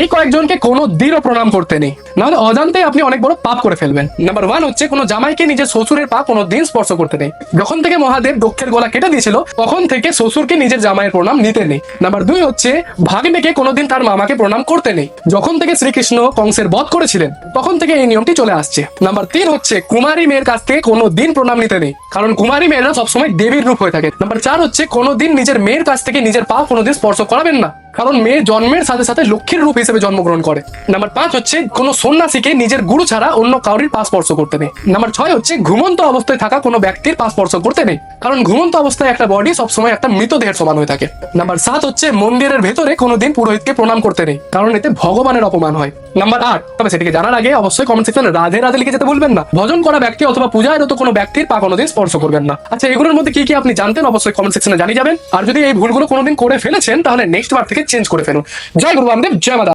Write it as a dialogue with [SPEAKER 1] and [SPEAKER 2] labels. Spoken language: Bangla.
[SPEAKER 1] এই কয়েকজনকে কোনো দিনও প্রণাম করতে নেই। নাহলে অজান্তে আপনি অনেক বড় পাপ করে ফেলবেন। নাম্বার ওয়ান হচ্ছে কোনো জামাইকে নিজের শ্বশুরের পা কোনো দিন স্পর্শ করতে নেই। যখন থেকে মহাদেব দক্ষের গলা কেটে দিয়েছিল, তখন থেকে শ্বশুরকে নিজের জামাইয়ের প্রণাম নিতে নেই। নাম্বার দুই হচ্ছে ভাগ্নেকে কোনোদিন তার মামাকে প্রণাম করতে নেই। যখন থেকে শ্রীকৃষ্ণ কংসের বধ করেছিলেন, তখন থেকে এই নিয়মটি চলে আসছে। নাম্বার তিন হচ্ছে কুমারী মেয়ের কাছ থেকে কোনো দিন প্রণাম নিতে নেই। কারণ কুমারী মেয়েরা সবসময় দেবীর রূপ হয়ে থাকে। নাম্বার চার হচ্ছে কোনোদিন নিজের মেয়ের কাছ থেকে নিজের পা কোনোদিন স্পর্শ করাবেন না। কারণ মেয়ে জন্মের সাথে সাথে লক্ষ্মীর রূপ হিসেবে জন্মগ্রহণ করে। নাম্বার পাঁচ হচ্ছে, কোনো সন্ন্যাসীকে নিজের গুরু ছাড়া অন্য কাউরির পা স্পর্শ করতে নেই। নাম্বার ছয় হচ্ছে, ঘুমন্ত অবস্থায় থাকা কোনো ব্যক্তির পা স্পর্শ করতে নেই। কারণ ঘুমন্ত অবস্থায় একটা বডি সবসময় একটা মৃতদেহের সমান হয়ে থাকে। নাম্বার সাত হচ্ছে, মন্দিরের ভেতরে কোনোদিন পুরোহিতকে প্রণাম করতে নেই। কারণ এতে ভগবানের অপমান হয়। নাম্বার আট, তবে সেটিকে জানার আগে অবশ্যই কমেন্ট সেকশনে রাধে রাধে লিখে যেতে ভুলবেন না। ভজন করা ব্যক্তি অথবা পূজায়রত কোনো ব্যক্তির পা কোনোদিন স্পর্শ করবেন না। আচ্ছা এগুলোর মধ্যে কি কি আপনি জানতেন অবশ্যই কমেন্ট সেকশনে জানিয়ে যাবেন। আর যদি এই ভুলগুলো কোনোদিন করে ফেলেছেন, তাহলে নেক্সট বার থেকে চেঞ্জ করে ফেলুন। জয় গুরু বামদেব জয় মাতা